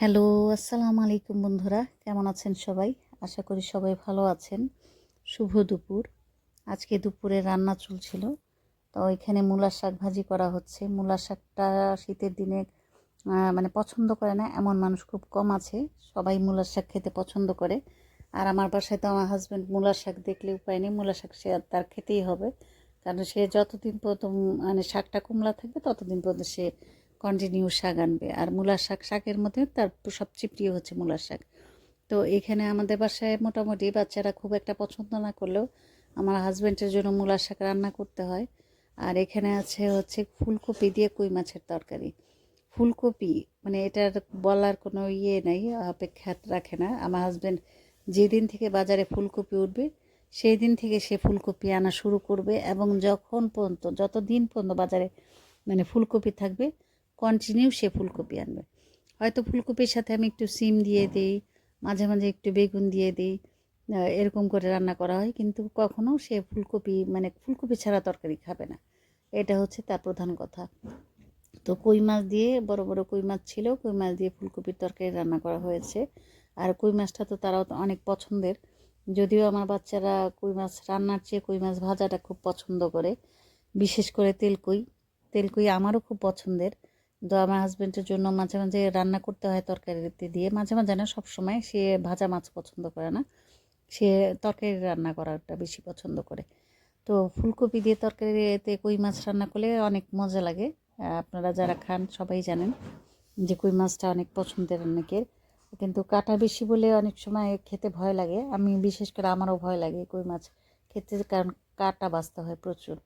Hello, আসসালামু আলাইকুম বন্ধুরা। কেমন আছেন সবাই? আশা করি সবাই ভালো আছেন। শুভ দুপুর। আজকে দুপুরে রান্না চলছিল। তো এখানে মূলার শাক ভাজি করা হচ্ছে। মূলার শাকটা শীতের দিনে মানে পছন্দ করে না, এমন মানুষ খুব কম আছে। সবাই মূলার শাক খেতে পছন্দ করে। আর আমার বাসায় তো আমার হাজব্যান্ড মূলার শাক দেখলে উপায় নেই, মূলার শাক সে তার খেতেই হবে। কারণ সে যতদিন পর্যন্ত মানে শাকটা কুমলা থাকবে, ততদিন পর্যন্ত সে কন্টিনিউ শাক আনবে। আর মূলার শাক, শাকের মধ্যে তার সবচেয়ে প্রিয় হচ্ছে মূলার শাক। তো এখানে আমাদের বাসায় মোটামুটি বাচ্চারা খুব একটা পছন্দ না করলেও আমার হাজব্যান্ডের জন্য মূলার শাক রান্না করতে হয়। আর এখানে আছে হচ্ছে ফুলকপি দিয়ে কই মাছের তরকারি। ফুলকপি মানে এটার বলার কোনো ইয়ে নাই, অপেক্ষা রাখে না। আমার হাজব্যান্ড যেদিন থেকে বাজারে ফুলকপি উঠবে সেই দিন থেকে সে ফুলকপি আনা শুরু করবে এবং যখন পর্যন্ত যত দিন পর্যন্ত বাজারে মানে ফুলকপি থাকবে কন্টিনিউ সে ফুলকপি আনবে। হয়তো ফুলকপির সাথে আমি একটু সিম দিয়ে দিই, মাঝে মাঝে একটু বেগুন দিয়ে দিই এরকম করে রান্না করা হয়, কিন্তু কখনও সে ফুলকপি মানে ফুলকপি ছাড়া তরকারি খাবে না। এটা হচ্ছে তার প্রধান কথা। তো কই মাছ দিয়ে, বড় বড় কই মাছ ছিল, কই মাছ দিয়ে ফুলকপির তরকারি রান্না করা হয়েছে। আর কই মাছটা তো তারাও অনেক পছন্দের। যদিও আমার বাচ্চারা কই মাছ রান্নার চেয়ে কই মাছ ভাজাটা খুব পছন্দ করে, বিশেষ করে তেলকই। তেলকই আমারও খুব পছন্দের। তো আমার হাজব্যান্ডের জন্য মাঝে মাঝে রান্না করতে হয় তরকারিতে দিয়ে। মাঝে মাঝে না সব সময় সে ভাজা মাছ পছন্দ করে না। সে তরকারি রান্না করাটা বেশি পছন্দ করে। তো ফুলকপি দিয়ে তরকারিতে কই মাছ রান্না করলে অনেক মজা লাগে। আপনারা যারা খান সবাই জানেন যে কই মাছটা অনেক পছন্দের অনেকের। কিন্তু কাটা বেশি বলে অনেক সময় খেতে ভয় লাগে। আমি বিশেষ করে আমারও ভয় লাগে কই মাছ খেতে, কারণ কাটা বাঁচতে হয় প্রচুর।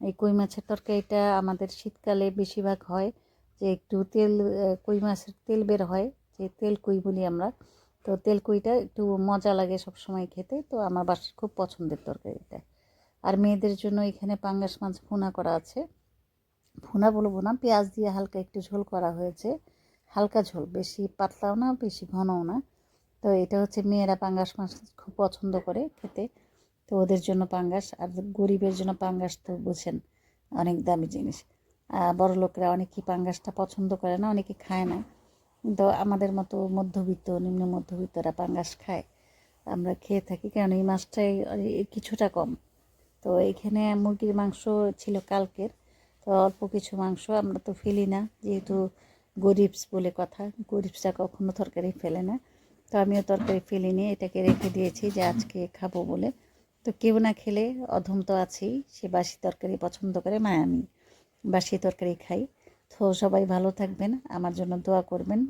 এই কই মাছের তরকারিটা আমাদের শীতকালে বেশিরভাগ হয়। যে একটু তেল কই মাছের তেল বের হয়, যে তেল কই বলি আমরা। তো তেল কইটা একটু মজা লাগে সব সময় খেতে, তো আমার বাসার খুব পছন্দের তরকারিটা আর মেয়েদের জন্য এখানে পাঙ্গাস মাছ ভুনা করা আছে। ভুনা বলব না, পেঁয়াজ দিয়ে হালকা একটু ঝোল করা হয়েছে। হালকা ঝোল, বেশি পাতলাও না, বেশি ঘনও না। তো এটা হচ্ছে মেয়েরা পাঙ্গাস মাছ খুব পছন্দ করে খেতে। তো ওদের জন্য পাঙ্গাস, আর গরিবের জন্য পাঙ্গাস তো বুঝেন অনেক দামি জিনিস। বড় লোকেরা অনেকেই পাঙ্গাসটা পছন্দ করে না, অনেকে খায় না। তো আমাদের মতো মধ্যবিত্ত, নিম্ন মধ্যবিত্তরা পাঙ্গাস খায়। আমরা খেয়ে থাকি কারণ এই মাছটাই কিছুটা কম। তো এখানে মুরগির মাংস ছিল কালকের, তো অল্প কিছু মাংস আমরা তো ফেলি না, যেহেতু গরিবস বলে কথা। গরিবসরা কখনো তরকারি ফেলে না। তো আমিও তরকারি ফেলিনি, এটাকে রেখে দিয়েছি যে আজকে খাব বলে। তো কেউ না খেলে, অধম তো আছেই, সে বাসি তরকারি পছন্দ করে, মায়ামি। বাসি তরকারি খাই। তো সবাই ভালো থাকবেন আমার জন্য দোয়া করবেন।